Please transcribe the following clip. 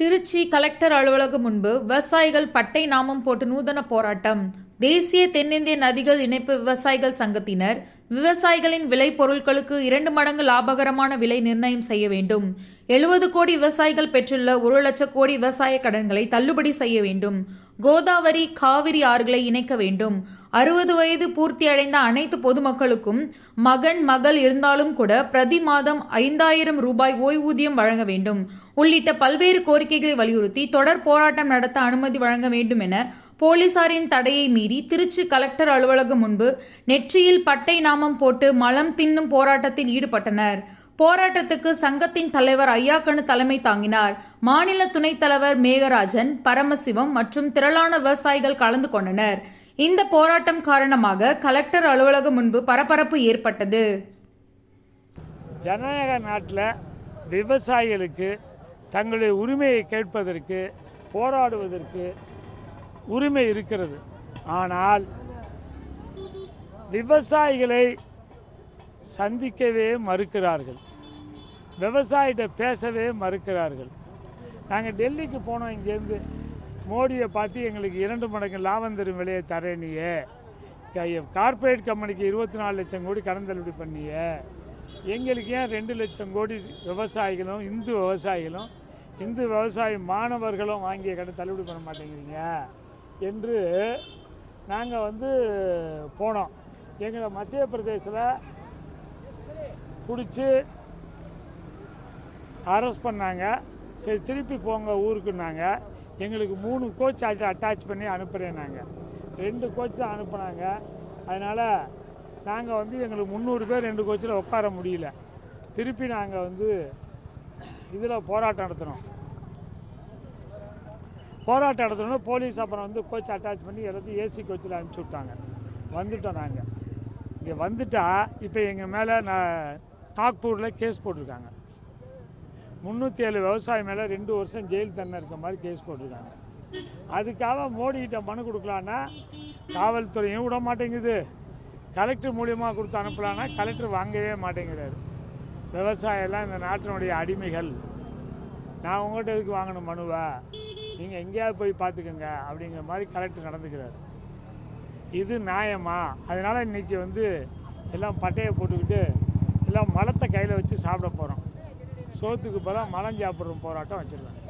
Trichy collector அலுவலகம் முன்பு விவசாயிகள் பட்டை நாமம் போட்டு நூதன போராட்டம். தேசிய தென்னிந்திய நதிகள் இணைப்பு விவசாயிகள் சங்கத்தினர் விவசாயிகளின் விலை பொருட்களுக்கு இரண்டு மடங்கு லாபகரமான விலை நிர்ணயம் செய்ய வேண்டும். எழுபது கோடி விவசாயிகள் பெற்றுள்ள ஒரு லட்சம் கோடி விவசாய கடன்களை தள்ளுபடி செய்ய வேண்டும். கோதாவரி காவிரி ஆறுகளை இணைக்க வேண்டும். அறுபது வயது பூர்த்தி அடைந்த அனைத்து பொதுமக்களுக்கும் மகன் மகள் இருந்தாலும் கூட பிரதி மாதம் ஐந்தாயிரம் ரூபாய் ஓய்வூதியம் வழங்க வேண்டும். உள்ளிட்ட பல்வேறு கோரிக்கைகளை வலியுறுத்தி தொடர் போராட்டம் நடத்த அனுமதி வழங்க வேண்டும் என போலீசாரின் தடையை மீறி திருச்சி கலெக்டர் அலுவலகம் முன்பு நெற்றியில் பட்டை நாமம் போட்டு மலம் தின்னும் போராட்டத்தில் ஈடுபட்டனர். போராட்டத்துக்கு சங்கத்தின் தலைவர் ஐயாக்கனு தலைமை தாங்கினார். மாநில துணைத் தலைவர் மேகராஜன் பரமசிவம் மற்றும் திரளான விவசாயிகள் கலந்து கொண்டனர். இந்த போராட்டம் காரணமாக கலெக்டர் அலுவலகம் முன்பு பரபரப்பு ஏற்பட்டது. ஜனநாயக நாட்டில் விவசாயிகளுக்கு தங்களுடைய உரிமையை கேட்பதற்கு போராடுவதற்கு உரிமை இருக்கிறது. ஆனால் விவசாயிகளை சந்திக்கவே மறுக்கிறார்கள். விவசாயிகிட்ட பேசவே மறுக்கிறார்கள். நாங்கள் டெல்லிக்கு போனோம் இங்கேருந்து. மோடியை பார்த்து எங்களுக்கு இரண்டு மடங்கு லாபம் தரும் விலையை தரேனியே. கார்ப்பரேட் கம்பெனிக்கு இருபத்தி நாலு லட்சம் கோடி கடன் தள்ளுபடி பண்ணியே. எங்களுக்கு ஏன் ரெண்டு லட்சம் கோடி விவசாயிகளும் இந்து விவசாயிகளும் இந்து விவசாய மாணவர்களும் வாங்கிய கடன் தள்ளுபடி பண்ண மாட்டேங்கிறீங்க என்று நாங்கள் வந்து போனோம். எங்களை மத்திய பிரதேசத்தில் பிடிச்சி அரெஸ்ட் பண்ணாங்க. சரி திருப்பி போங்க ஊருக்குன்னாங்க. எங்களுக்கு மூணு கோச் அட்டாச் பண்ணி அனுப்புகிறேன் நாங்கள் ரெண்டு கோச் தான் அனுப்புனாங்க. அதனால் நாங்கள் வந்து எங்களுக்கு முந்நூறு பேர் ரெண்டு கோச்சில் உட்கார முடியல. திருப்பி நாங்கள் வந்து இதில் போராட்டம் நடத்தினோம் போராட்டம் நடத்தினோம் போலீஸ் அப்புறம் வந்து கோச் அட்டாச் பண்ணி எல்லாத்தையும் ஏசி கோச்சில் அனுப்பிச்சி விட்டாங்க. வந்துட்டோம் நாங்கள் இங்கே வந்துட்டால் இப்போ எங்கள் மேலே நான் நாக்பூரில் கேஸ் போட்டிருக்காங்க. முந்நூற்றி ஏழு விவசாயி மேலே ரெண்டு வருஷம் ஜெயில் தண்டனை இருக்க மாதிரி கேஸ் போட்டிருக்காங்க. அதுக்காக மோடிக்கிட்ட மனு கொடுக்கலான்னா காவல்துறையும் விட மாட்டேங்குது. கலெக்டர் மூலியமாக கொடுத்து அனுப்பலான்னா கலெக்டர் வாங்கவே மாட்டேங்கிறாரு. விவசாயம்லாம் இந்த நாட்டினுடைய அடிமைகள். நான் உங்கள்கிட்ட எதுக்கு வாங்கணும் மனுவை? நீங்கள் எங்கேயாவது போய் பார்த்துக்கோங்க அப்படிங்கிற மாதிரி கலெக்டர் நடந்துக்கிறார். இது நியாயமா? அதனால் இன்றைக்கி வந்து எல்லாம் பட்டையை போட்டுக்கிட்டு எல்லாம் மலத்தை கையில் வச்சு சாப்பிட போகிறோம் சோத்துக்கு பதிலாக மலம் சாப்பிட்ற போராட்டம் வச்சுருக்காங்க.